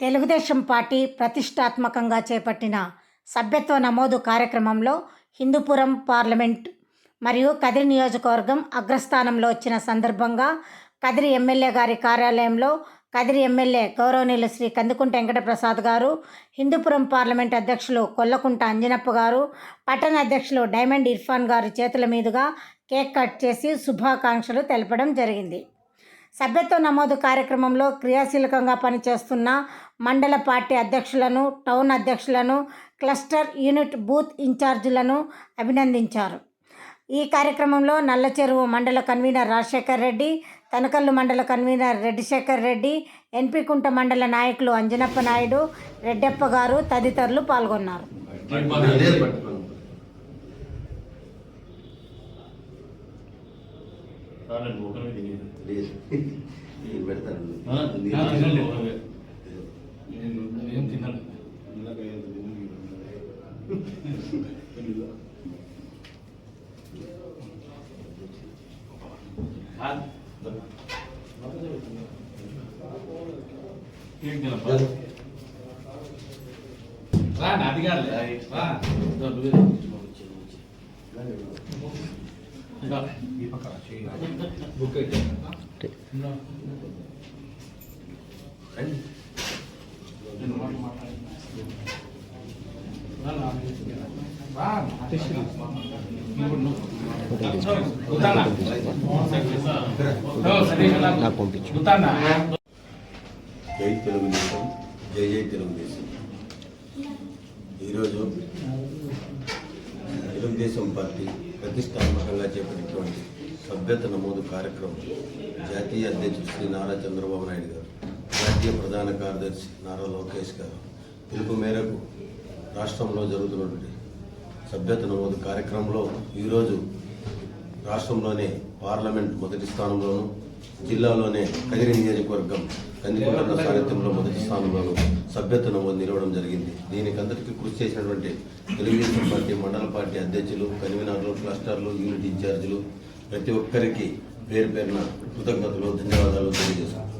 Telugu Desam party ప్రతిష్టాత్మకంగా చేపట్టిన సభ్యత్వ నమోదు కార్యక్రమంలో హిందూపురం పార్లమెంట్ మరియు కదిరి నియోజకవర్గం అగ్రస్థానంలో వచ్చిన సందర్భంగా కదిరి ఎమ్మెల్యే గారి కార్యాలయంలో కదిరి ఎమ్మెల్యే గౌరవనీయులు శ్రీ కందుకుంట వెంకటప్రసాద్ గారు హిందూపురం పార్లమెంట్ అధ్యక్షులు కొల్లకుంట అంజనప్ప గారు పట్టణ అధ్యక్షులు డైమండ్ ఇర్ఫాన్ గారి చేతుల మీదుగా కేక్ కట్ చేసి శుభాకాంక్షలు తెలపడం జరిగింది. సభ్యత్వ నమోదు కార్యక్రమంలో క్రియాశీలకంగా పనిచేస్తున్న మండల పార్టీ అధ్యక్షులను టౌన్ అధ్యక్షులను క్లస్టర్ యూనిట్ బూత్ ఇన్ఛార్జీలను అభినందించారు. ఈ కార్యక్రమంలో నల్లచెరువు మండల కన్వీనర్ రాజశేఖర్ రెడ్డి తనకల్లు మండల కన్వీనర్ రెడ్డిశేఖర్ రెడ్డి ఎన్పికుంట మండల నాయకులు అంజనప్ప నాయుడు రెడ్డప్ప గారు తదితరులు పాల్గొన్నారు. నేను పెడతాను? నేను ఆ, తినండి. పెడతాను. నేను ఏం తినలేదు ఏం తినప్పా రా నాది కాదు రా. నువ్వే నాకు పంపించు. గుతానా? జై తెలుగుదేశం. జై జై తెలుగుదేశం. ఈరోజు తెలుగుదేశం పార్టీ ప్రతిష్టాత్మకంగా చేపట్టినటువంటి సభ్యత నమోదు కార్యక్రమం జాతీయ అధ్యక్షుడు శ్రీ నారా చంద్రబాబు నాయుడు గారు జాతీయ ప్రధాన కార్యదర్శి నారా లోకేష్ గారు పిలుపు మేరకు రాష్ట్రంలో జరుగుతున్నటువంటి సభ్యత నమోదు కార్యక్రమంలో ఈరోజు రాష్ట్రంలోనే పార్లమెంట్ మొదటి స్థానంలోను జిల్లాలోనే కదిరి నియోజకవర్గం కందికొండ సారథ్యంలో మొదటి స్థానంలోను సభ్యతను నిలవడం జరిగింది. దీనికి అందరికీ కృషి చేసినటువంటి తెలుగుదేశం పార్టీ మండల పార్టీ అధ్యక్షులు కన్వీనర్లు క్లస్టర్లు యూనిట్ ఇన్ఛార్జీలు ప్రతి ఒక్కరికి పేరు పేరున కృతజ్ఞతలు ధన్యవాదాలు తెలియజేస్తున్నాను.